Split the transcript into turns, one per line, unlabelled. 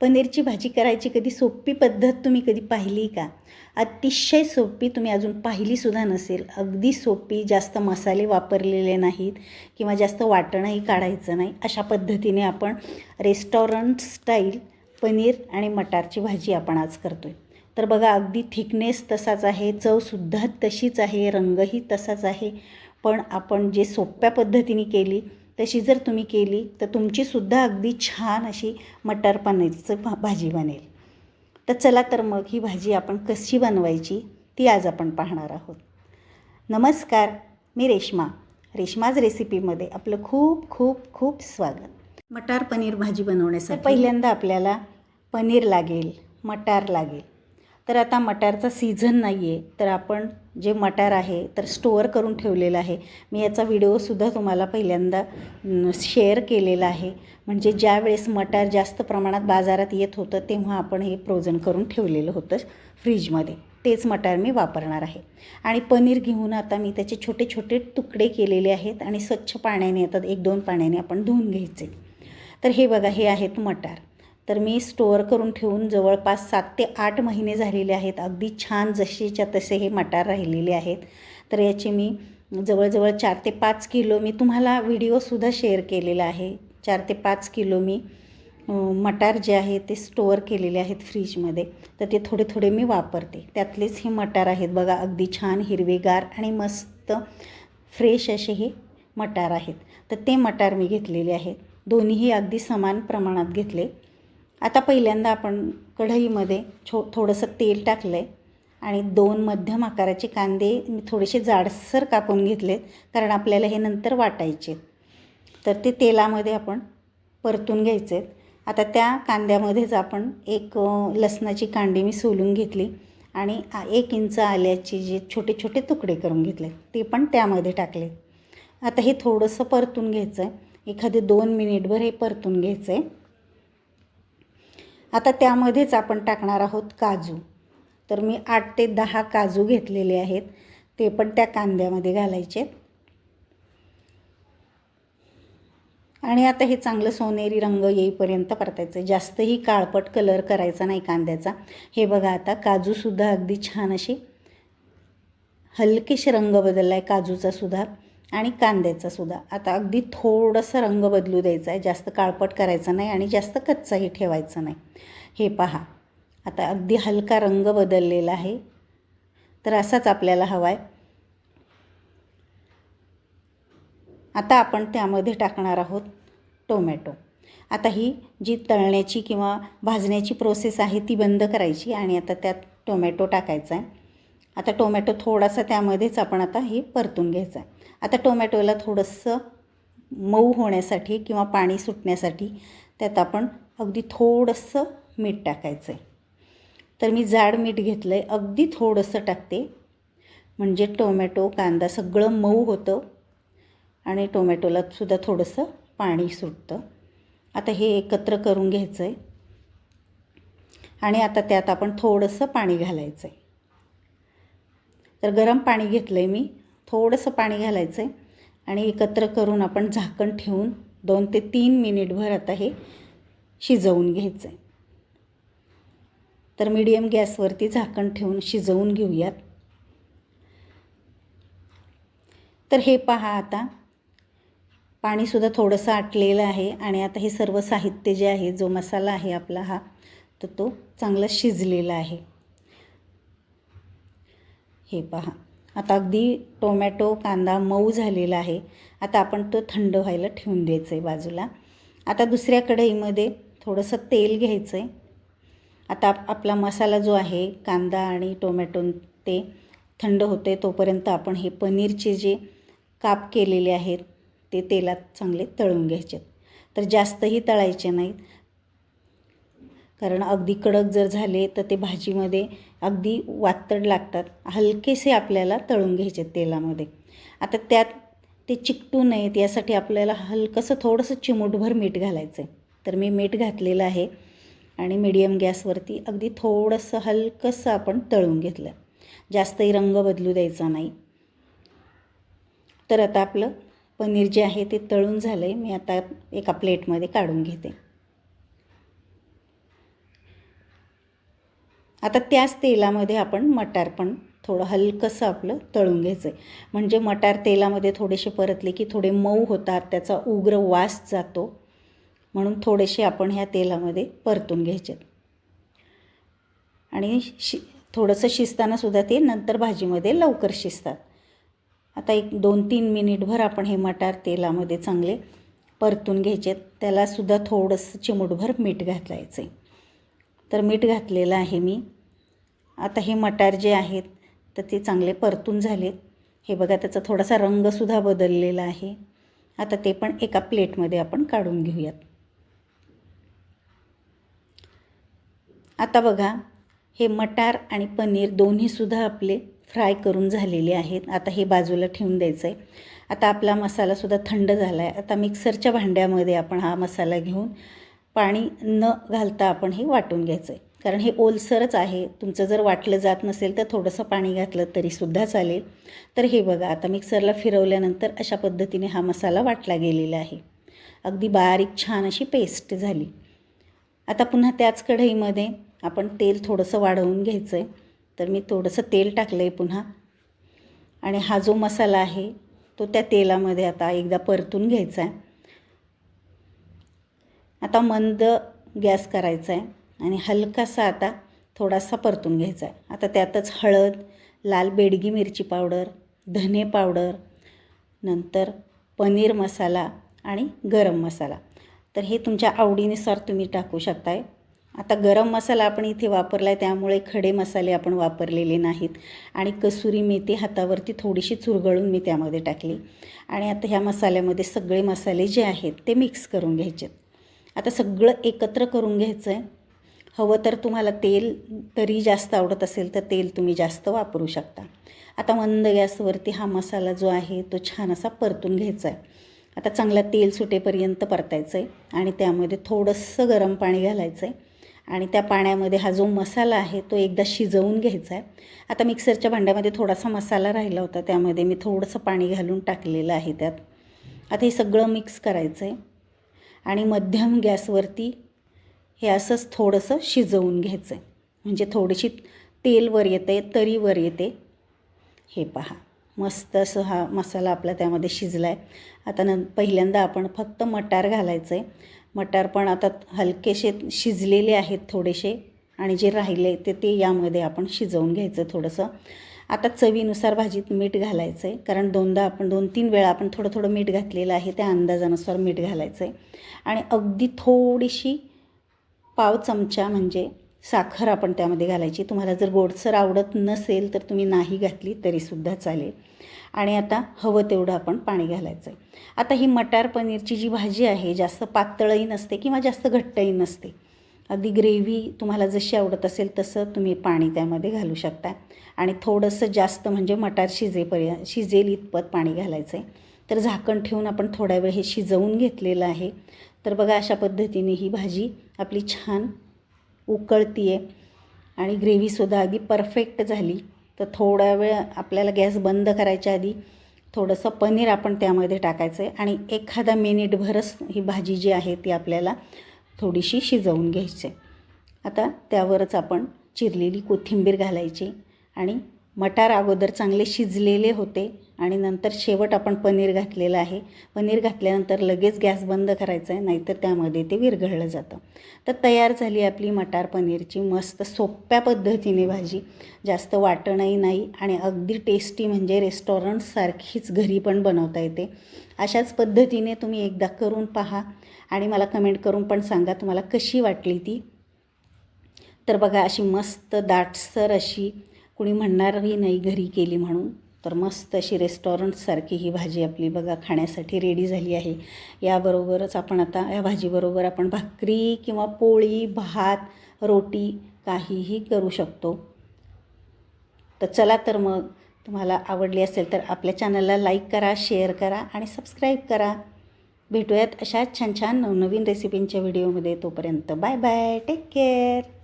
पनीरची भाजी करायची कधी सोपी पद्धत तुम्ही कधी पाहिली का? अतिशय सोपी तुम्ही अजून पाहिलीसुद्धा नसेल. अगदी सोपी जास्त मसाले वापरलेले नाहीत किंवा जास्त वाटणंही काढायचं नाही. अशा पद्धतीने आपण रेस्टॉरंट स्टाईल पनीर आणि मटारची भाजी आपण आज करतो आहे तर बघा अगदी थिकनेस तसाच आहे चवसुद्धा तशीच आहे रंगही तसाच आहे. पण आपण जे सोप्या पद्धतीने केली तशी जर तुम्ही केली तर तुमचीसुद्धा अगदी छान अशी मटार पनीरचं भा भाजी बनेल. तर चला तर मग ही भाजी आपण कशी बनवायची ती आज आपण पाहणार आहोत. नमस्कार मी रेश्मा. रेश्माज रेसिपीमध्ये आपलं खूप खूप खूप स्वागत. मटार पनीर भाजी बनवण्यासाठी पहिल्यांदा आपल्याला पनीर लागेल मटार लागेल. तर आता मटारचा सीझन नाही आहे तर आपण जे मटार आहे तर स्टोअर करून ठेवलेलं आहे. मी याचा व्हिडिओसुद्धा तुम्हाला पहिल्यांदा शेअर केलेला आहे. म्हणजे ज्या वेळेस मटार जास्त प्रमाणात बाजारात येत होतं तेव्हा आपण हे फ्रोझन करून ठेवलेलं होतं फ्रीजमध्ये. तेच मटार मी वापरणार आहे. आणि पनीर घेऊन आता मी त्याचे छोटे छोटे तुकडे केलेले आहेत आणि स्वच्छ पाण्याने आता एक दोन पाण्याने आपण धुवून घ्यायचे. तर हे बघा हे आहेत मटार. तर मी स्टोअर करून ठेवून जवळपास सात ते आठ महिने झालेले आहेत. अगदी छान जसेच्या तसे हे मटार राहिलेले आहेत. तर याचे मी जवळजवळ चार ते पाच किलो मी तुम्हाला व्हिडिओसुद्धा शेअर केलेला आहे. चार ते पाच किलो मी मटार जे आहे ते स्टोअर केलेले आहेत फ्रीजमध्ये तर ते थोडे थोडे मी वापरते. त्यातलेच हे मटार आहेत. बघा अगदी छान हिरवेगार आणि मस्त फ्रेश असे हे मटार आहेत. तर ते मटार मी घेतलेले आहेत. दोन्हीही अगदी समान प्रमाणात घेतले. आता पहिल्यांदा आपण कढईमध्ये छो थोडंसं तेल टाकलं आहे आणि दोन मध्यम आकाराचे कांदे मी थोडेसे जाडसर कापून घेतलेत कारण आपल्याला हे नंतर वाटायचे. तर ते तेलामध्ये आपण परतून घ्यायचे आहेत आता त्या कांद्यामध्येच आपण एक लसणाची कांडी मी सोलून घेतली आणि एक इंच आल्याचे जे छोटे छोटे तुकडे करून घेतले ते पण त्यामध्ये टाकले. आता हे थोडंसं परतून घ्यायचं आहे एखादे दोन मिनिटभर हे परतून घ्यायचं आहे आता त्यामध्येच आपण टाकणार आहोत काजू. तर मी आठ ते दहा काजू घेतलेले आहेत. ते पण त्या कांद्यामध्ये घालायचे. आणि आता हे चांगलं सोनेरी रंग येईपर्यंत परतायचं जास्तही काळपट कलर करायचा नाही कांद्याचा. हे बघा आता काजूसुद्धा अगदी छान अशी हलकेशी रंग बदलला आहे काजूचासुद्धा आणि कांद्याचा सुद्धा. आता अगदी थोडंसं रंग बदलू द्यायचा आहे जास्त काळपट करायचा नाही आणि जास्त कच्चाही ठेवायचा नाही. हे पहा. आता अगदी हलका रंग बदललेला आहे. तर असाच आपल्याला हवा आहे आता आपण त्यामध्ये टाकणार आहोत टोमॅटो. आता ही जी तळण्याची किंवा भाजण्याची प्रोसेस आहे ती बंद करायची आणि आता त्यात टोमॅटो टाकायचा आहे आता टोमॅटो थोडासा त्यामध्येच आपण आता हे परतून घ्यायचं आहे. आता टोमॅटोला थोडंसं मऊ होण्यासाठी किंवा पाणी सुटण्यासाठी त्यात आपण अगदी थोडंसं मीठ टाकायचं आहे. तर मी जाड मीठ घेतलं आहे अगदी थोडंसं टाकते. म्हणजे टोमॅटो कांदा सगळं मऊ होतं आणि टोमॅटोला सुद्धा थोडंसं पाणी सुटतं. आता हे एकत्र करून घ्यायचं आहे. आणि आता त्यात आपण थोडंसं पाणी घालायचं आहे. तर गरम पाणी घेतलं आहे मी. थोडंसं पाणी घालायचं आहे आणि एकत्र करून आपण झाकण ठेवून दोन ते तीन मिनिटभर आता हे शिजवून घ्यायचं आहे तर मीडियम गॅसवरती झाकण ठेवून शिजवून घेऊयात. तर हे पहा आता. पाणीसुद्धा थोडंसं आटलेलं आहे आणि आता हे सर्व साहित्य जे आहे जो मसाला आहे आपला हा तर तो चांगला शिजलेला आहे. हे पहा. आता अगदी टोमॅटो कांदा मऊ झालेला आहे. आता आपण तो थंड व्हायला ठेवून द्यायचं आहे बाजूला. आता दुसऱ्या कढईमध्ये थोडंसं तेल घ्यायचं आहे आता आपला मसाला जो आहे कांदा आणि टोमॅटो ते थंड होते तोपर्यंत आपण हे पनीरचे जे काप केलेले आहेत ते तेलात चांगले तळून घ्यायचे तर जास्तही तळायचे नाहीत. कारण अगदी कडक जर झाले तर ते भाजीमध्ये अगदी वातड लागतात. हलकेसे आपल्याला तळून घ्यायचे तेलामध्ये. आता त्यात ते चिकटू नयेत यासाठी आपल्याला हलकंसं थोडंसं चिमूटभर मीठ घालायचं आहे तर मी मीठ घातलेलं आहे आणि मीडियम गॅसवरती अगदी थोडंसं हलकंसं आपण तळून घेतलं. जास्तही रंग बदलू द्यायचा नाही. तर आता आपलं पनीर जे आहे ते तळून झालं आहे मी आता एका प्लेटमध्ये काढून घेते. आता त्याच तेलामध्ये आपण मटार पण थोडं हलकंसं आपलं तळून घ्यायचं आहे म्हणजे मटार तेलामध्ये थोडेसे परतले की थोडे मऊ होतात त्याचा उग्र वास जातो. म्हणून थोडेसे आपण ह्या तेलामध्ये परतून घ्यायचे. आणि शि थोडंसं शिजतानासुद्धा ते नंतर भाजीमध्ये लवकर शिजतात. आता एक दोन तीन मिनिटभर आपण हे मटार तेलामध्ये चांगले परतून घ्यायचे. त्यालासुद्धा थोडंसं चिमूटभर मीठ घालायचं आहे तर मीठ घातलेलं आहे मी. आता हे मटार जे आहेत तर ते चांगले परतून झालेत. हे बघा त्याचा थोडासा रंगसुद्धा बदललेला आहे. आता ते पण एका प्लेटमध्ये आपण काढून घेऊयात. आता बघा हे मटार आणि पनीर दोन्हीसुद्धा आपले फ्राय करून झालेले आहेत. आता हे बाजूला ठेवून द्यायचं आहे आता आपला मसालासुद्धा थंड झाला आहे आता मिक्सरच्या भांड्यामध्ये आपण हा मसाला घेऊन पाणी न घालता आपण हे वाटून घ्यायचं आहे कारण हे ओलसरच आहे. तुमचं जर वाटलं जात नसेल तर थोडंसं पाणी घातलं तरीसुद्धा चालेल. तर हे बघा आता मिक्सरला फिरवल्यानंतर अशा पद्धतीने हा मसाला वाटला गेलेला आहे. अगदी बारीक छान अशी पेस्ट झाली. आता पुन्हा त्याच कढईमध्ये आपण तेल थोडंसं वाढवून घ्यायचं आहे तर मी थोडंसं तेल टाकलं आहे पुन्हा. आणि हा जो मसाला आहे तो त्या तेलामध्ये आता एकदा परतून घ्यायचा आहे. आता मंद गॅस करायचा आहे आणि हलकासा आता थोडासा परतून घ्यायचा आहे. आता त्यातच हळद लाल बेडगी मिरची पावडर धने पावडर नंतर पनीर मसाला आणि गरम मसाला. तर हे तुमच्या आवडीनुसार तुम्ही टाकू शकताय. आता गरम मसाला आपण इथे वापरला आहे त्यामुळे खडे मसाले आपण वापरलेले नाहीत. आणि कसुरी मेथी हातावरती थोडीशी चुरगळून मी त्यामध्ये टाकली. आणि आता ह्या मसाल्यामध्ये सगळे मसाले जे आहेत ते मिक्स करून घ्यायचे आता सगळं एकत्र करून घ्यायचं आहे हवं तर तुम्हाला तेल तरी जास्त आवडत असेल तर तेल तुम्ही जास्त वापरू शकता. आता मंद गॅसवरती हा मसाला जो आहे तो छान असा परतून घ्यायचा आहे आता चांगला तेल सुटेपर्यंत परतायचं आहे आणि त्यामध्ये थोडंसं गरम पाणी घालायचं आहे आणि त्या पाण्यामध्ये हा जो मसाला आहे तो एकदा शिजवून घ्यायचा आहे आता मिक्सरच्या भांड्यामध्ये थोडासा मसाला राहिला होता त्यामध्ये मी थोडंसं पाणी घालून टाकलेलं आहे त्यात. आता हे सगळं मिक्स करायचं आहे आणि मध्यम गॅसवरती हे असंच थोडंसं शिजवून घ्यायचं. आहे म्हणजे थोडीशी तेल वर येते तरी वर येते. हे पहा. मस्त असं हा मसाला आपला त्यामध्ये शिजला आहे आता न पहिल्यांदा आपण फक्त मटार घालायचं आहे मटार पण आता हलकेसे शिजलेले आहेत थोडेसे. आणि जे राहिले ते ते यामध्ये आपण शिजवून घ्यायचं थोडंसं. आता चवीनुसार भाजीत मीठ घालायचं आहे कारण दोनदा आपण दोन तीन वेळा आपण थोडं थोडं मीठ घातलेलं आहे त्या अंदाजानुसार मीठ घालायचं आहे आणि अगदी थोडीशी पाव चमचा म्हणजे साखर आपण त्यामध्ये घालायची. तुम्हाला जर गोडसर आवडत नसेल तर तुम्ही नाही घातली तरीसुद्धा चालेल. आणि आता हवं तेवढं आपण पाणी घालायचं आहे आता ही मटार पनीरची जी भाजी आहे जास्त पातळही नसते किंवा जास्त घट्टही नसते. अगदी ग्रेव्ही तुम्हाला जशी आवडत असेल तसं तुम्ही पाणी त्यामध्ये घालू शकता. आणि थोडंसं जास्त म्हणजे मटार शिजेपर्यंत शिजेल इतपत पाणी घालायचं आहे. तर झाकण ठेवून आपण थोड्या वेळ हे शिजवून घेतलेलं आहे. तर बघा अशा पद्धतीने ही भाजी आपली छान उकळती आहे आणि ग्रेव्हीसुद्धा अगदी परफेक्ट झाली. तर थोडा वेळ आपल्याला गॅस बंद करायच्या आधी थोडंसं पनीर आपण त्यामध्ये टाकायचं आहे आणि एखादा मिनिटभरच ही भाजी जी आहे ती आपल्याला थोडीशी शिजवून घ्यायचे. आहे आता त्यावरच आपण चिरलेली कोथिंबीर घालायची आणि मटार अगोदर चांगले शिजलेले होते आणि नंतर शेवट आपण पनीर घातलेलं आहे. पनीर घातल्यानंतर लगेच गॅस बंद करायचा आहे नाहीतर त्यामध्ये ते विरघळलं जातं. तर तयार झाली आपली मटार पनीरची मस्त सोप्या पद्धतीने भाजी. जास्त वाटणही नाही आणि अगदी टेस्टी म्हणजे रेस्टॉरंटसारखीच घरी पण बनवता येते. अशाच पद्धतीने तुम्ही एकदा करून पहा आणि मला कमेंट करून पण सांगा तुम्हाला कशी वाटली ती. तर बघा अशी मस्त दाटसर अशी कुणी म्हणणारही नाही घरी केली म्हणून. तर मस्त अशी रेस्टॉरंटसारखी ही भाजी आपली बघा खाण्यासाठी रेडी झाली आहे. याबरोबरच आपण आता या भाजीबरोबर आपण भाकरी किंवा पोळी भात रोटी काहीही करू शकतो. तर चला तर मग तुम्हाला आवडली असेल तर आपल्या चॅनलला लाईक करा शेअर करा आणि सबस्क्राईब करा. भेटूयात अशाच छान छान नवनवीन रेसिपींच्या व्हिडिओमध्ये तोपर्यंत बाय बाय टेक केअर